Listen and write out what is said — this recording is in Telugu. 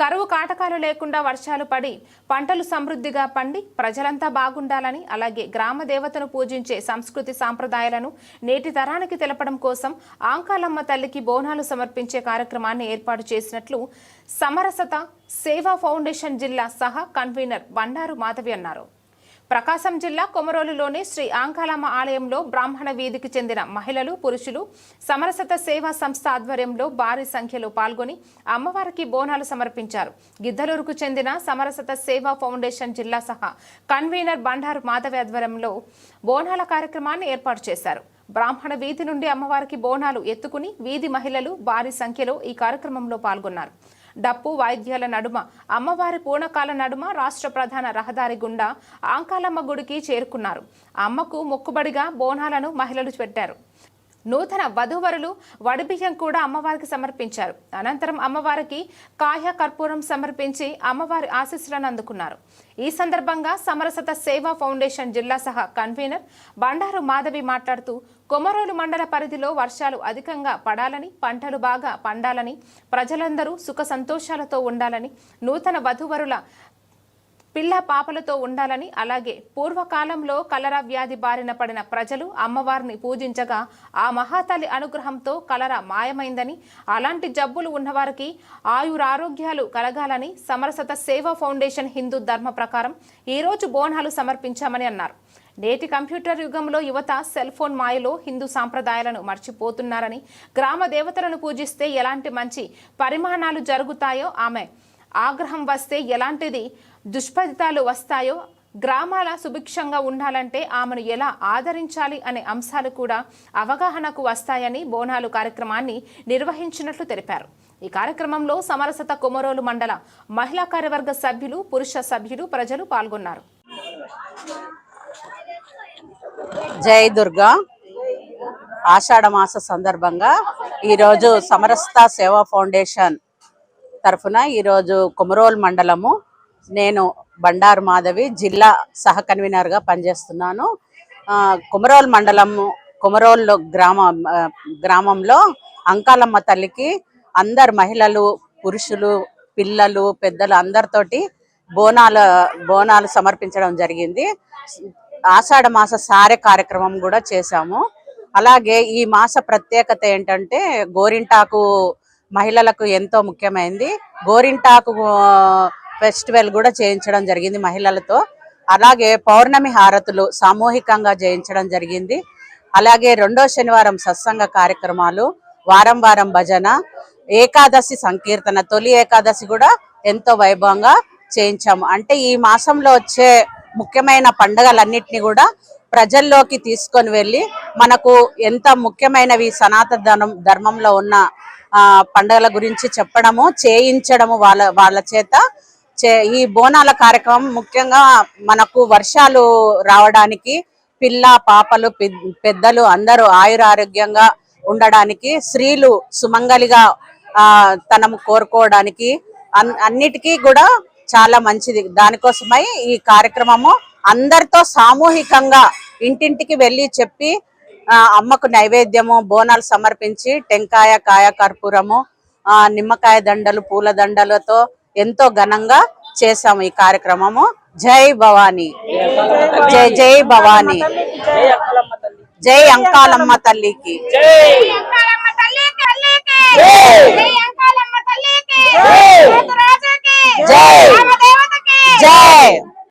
కరువు కాటకాలు లేకుండా వర్షాలు పడి పంటలు సమృద్ధిగా పండి ప్రజలంతా బాగుండాలని అలాగే గ్రామ దేవతను పూజించే సంస్కృతి సాంప్రదాయాలను నేటి తరానికి తెలపడం కోసం ఆంకాలమ్మ తల్లికి బోనాలు సమర్పించే కార్యక్రమాన్ని ఏర్పాటు చేసినట్లు సమరసత సేవా ఫౌండేషన్ జిల్లా సహా కన్వీనర్ బండారు మాధవి అన్నారు. ప్రకాశం జిల్లా కొమరోలులోని శ్రీ ఆంకాలమ్మ ఆలయంలో బ్రాహ్మణ వీధికి చెందిన మహిళలు పురుషులు సమరసత సేవా సంస్థ ఆధ్వర్యంలో భారీ సంఖ్యలో పాల్గొని అమ్మవారికి బోనాలు సమర్పించారు. గిద్దలూరుకు చెందిన సమరసత సేవా ఫౌండేషన్ జిల్లా సహా కన్వీనర్ బండారు మాధవి ఆధ్వర్యంలో బోనాల కార్యక్రమాన్ని ఏర్పాటు చేశారు. బ్రాహ్మణ వీధి నుండి అమ్మవారికి బోనాలు ఎత్తుకుని వీధి మహిళలు భారీ సంఖ్యలో ఈ కార్యక్రమంలో పాల్గొన్నారు. డప్పు వాయిద్యాల నడుమ అమ్మవారి పూర్ణకాల నడుమ రాష్ట్ర ప్రధాన రహదారి గుండా ఆంకాలమ్మ గుడికి చేరుకున్నారు. అమ్మకు మొక్కుబడిగా బోనాలను మహిళలు పెట్టారు. నూతన వధూవరులు వడిబియ్యం కూడా అమ్మవారికి సమర్పించారు. అనంతరం అమ్మవారికి కాయ కర్పూరం సమర్పించి అమ్మవారి ఆశీస్సులను అందుకున్నారు. ఈ సందర్భంగా సమరసత సేవా ఫౌండేషన్ జిల్లా సహా కన్వీనర్ బండారు మాధవి మాట్లాడుతూ కొమరోలు మండల పరిధిలో వర్షాలు అధికంగా పడాలని పంటలు బాగా పండాలని ప్రజలందరూ సుఖ సంతోషాలతో ఉండాలని నూతన వధూవరుల పిల్ల పాపలతో ఉండాలని అలాగే పూర్వకాలంలో కలరా వ్యాధి బారిన పడిన ప్రజలు అమ్మవారిని పూజించగా ఆ మహాతల్లి అనుగ్రహంతో కలరా మాయమైందని అలాంటి జబ్బులు ఉన్నవారికి ఆయురారోగ్యాలు కలగాలని సమరసత సేవా ఫౌండేషన్ హిందూ ధర్మ ప్రకారం ఈరోజు బోనాలు సమర్పించామని అన్నారు. నేటి కంప్యూటర్ యుగంలో యువత సెల్ ఫోన్ మాయలో హిందూ సాంప్రదాయాలను మర్చిపోతున్నారని గ్రామ దేవతలను పూజిస్తే ఎలాంటి మంచి పరిమాణాలు జరుగుతాయో ఆమె ఆగ్రహం వస్తే ఎలాంటిది దుష్ఫలితాలు వస్తాయో గ్రామాల సుభిక్షంగా ఉండాలంటే ఆమెను ఎలా ఆదరించాలి అనే అంశాలు కూడా అవగాహనకు వస్తాయని బోనాలు కార్యక్రమాన్ని నిర్వహించినట్లు తెలిపారు. ఈ కార్యక్రమంలో సమరసత కొమరోలు మండల మహిళా కార్యవర్గ సభ్యులు పురుష సభ్యులు ప్రజలు పాల్గొన్నారు. జై దుర్గా. ఆషాఢ మాస సందర్భంగా ఈరోజు సమరస్త సేవా ఫౌండేషన్ తరఫున ఈరోజు కొమరోల్ మండలము. నేను బండారు మాధవి జిల్లా సహ కన్వీనర్గా పనిచేస్తున్నాను. కుమరోల్ కొమరోల్ మండలము కొమరోల్ గ్రామ గ్రామంలో అంకాలమ్మ తల్లికి అందరు మహిళలు పురుషులు పిల్లలు పెద్దలు అందరితోటి బోనాల బోనాలు సమర్పించడం జరిగింది. ఆషాఢ మాస సారె కార్యక్రమం కూడా చేశాము. అలాగే ఈ మాస ప్రత్యేకత ఏంటంటే గోరింటాకు మహిళలకు ఎంతో ముఖ్యమైనది గోరింటాకు ఫెస్టివల్ కూడా చేయించడం జరిగింది మహిళలతో. అలాగే పౌర్ణమి హారతులు సామూహికంగా చేయించడం జరిగింది. అలాగే రెండో శనివారం సత్సంగ కార్యక్రమాలు వారం వారం భజన ఏకాదశి సంకీర్తన తొలి ఏకాదశి కూడా ఎంతో వైభవంగా చేయించాము. అంటే ఈ మాసంలో వచ్చే ముఖ్యమైన పండుగలన్నిటిని కూడా ప్రజల్లోకి తీసుకొని వెళ్ళి మనకు ఎంత ముఖ్యమైనవి సనాతన ధర్మంలో ఉన్న పండుగల గురించి చెప్పడము చేయించడము వాళ్ళ వాళ్ళ చేత. చే- ఈ బోనాల కార్యక్రమం ముఖ్యంగా మనకు వర్షాలు రావడానికి పిల్ల పాపలు పెద్దలు అందరూ ఆయురారోగ్యంగా ఉండడానికి స్త్రీలు సుమంగలిగా తనము కోరుకోవడానికి అన్- అన్నిటికీ కూడా చాలా మంచిది. దానికోసమై ఈ కార్యక్రమము అందరితో సామూహికంగా ఇంటింటికి వెళ్ళి చెప్పి అమ్మకు నైవేద్యము బోనాలు సమర్పించి టెంకాయ కాయ కర్పూరము ఆ, నిమ్మకాయ దండలు పూల దండలతో ఎంతో ఘనంగా చేశాము ఈ కార్యక్రమము. జై భవానీ. జై జై భవానీ. జై అంకాలమ్మ తల్లికి. అంకాలమ్మ తల్లికి.